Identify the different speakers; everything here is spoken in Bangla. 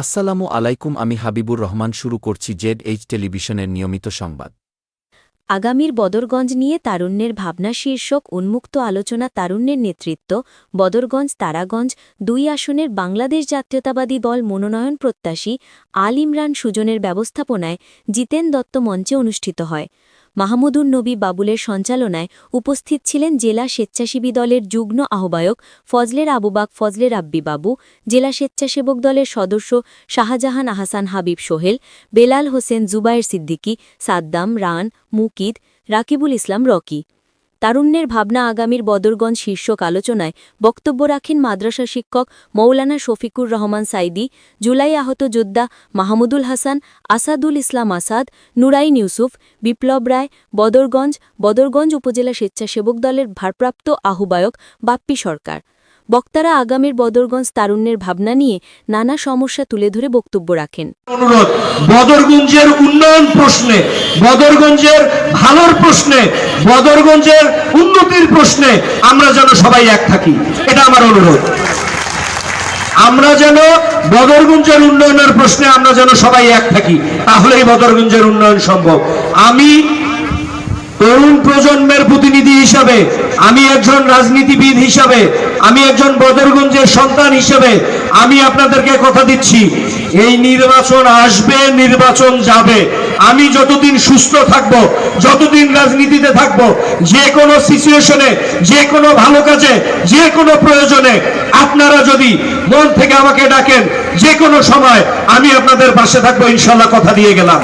Speaker 1: আসসালামু আলাইকুম, আমি হাবিবুর রহমান শুরু করছি জেড এইচ টেলিভিশনের নিয়মিত সংবাদ।
Speaker 2: আগামীর বদরগঞ্জ নিয়ে তারুণ্যের ভাবনা শীর্ষক উন্মুক্ত আলোচনা তারুণ্যের নেতৃত্ব, বদরগঞ্জ তারাগঞ্জ দুই আসনের বাংলাদেশ জাতীয়তাবাদী দল মনোনয়ন প্রত্যাশী আল ইমরান সুজনের ব্যবস্থাপনায় জিতেন দত্ত মঞ্চে অনুষ্ঠিত হয়। মাহমুদুর নবী বাবুলের সঞ্চালনায় উপস্থিত ছিলেন জেলা স্বেচ্ছাসেবী দলের যুগ্ম আহ্বায়ক ফজলের আবুবাক ফজলের আব্বি বাবু, জেলা স্বেচ্ছাসেবক দলের সদস্য শাহজাহান আহসান হাবিব সোহেল, বেলাল হোসেন জুবায়ের সিদ্দিকী, সাদ্দাম, রান মুকিদ রাকিবুল ইসলাম রকি। তারুণ্যের ভাবনা আগামীর বদরগঞ্জ শীর্ষক আলোচনায় বক্তব্য রাখেন মাদ্রাসা শিক্ষক মৌলানা শফিকুর রহমান সাইদি, জুলাই আহত যোদ্ধা মাহমুদুল হাসান, আসাদুল ইসলাম আসাদ, নুরাইন ইউসুফ, বিপ্লব রায়, বদরগঞ্জ বদরগঞ্জ উপজেলা স্বেচ্ছাসেবক দলের ভারপ্রাপ্ত আহ্বায়ক বাপ্পি সরকার। বক্তারা আগামীর বদরগঞ্জ তারুণ্যের ভাবনা নিয়ে নানা সমস্যা তুলে ধরে বক্তব্য রাখেন।
Speaker 3: অনুরোধ, বদরগঞ্জের উন্নয়ন প্রশ্নে, বদরগঞ্জের ভালোর প্রশ্নে, বদরগঞ্জের উন্নতির প্রশ্নে আমরা যেন সবাই এক থাকি। এটা আমার অনুরোধ। আমরা যেন বদরগঞ্জের উন্নয়নের প্রশ্নে আমরা যেন সবাই এক থাকি, তাহলেই বদরগঞ্জের উন্নয়ন সম্ভব। আমি তরুণ প্রজন্মের প্রতিনিধি হিসাবে, আমি একজন রাজনীতিবিদ হিসাবে, আমি একজন বদরগঞ্জের সন্তান হিসাবে, আমি আপনাদেরকে কথা দিচ্ছি, এই নির্বাচন আসবে, নির্বাচন যাবে। আমি যতদিন সুস্থ থাকব, যতদিন রাজনীতিতে থাকব, যে কোনো সিচুয়েশনে যে কোনো ভালো কাজে, যে কোনো প্রয়োজনে আপনারা যদি মন থেকে আমাকে ডাকেন, যে কোনো সময় আমি আপনাদের পাশে থাকব, ইনশাল্লাহ কথা দিয়ে গেলাম।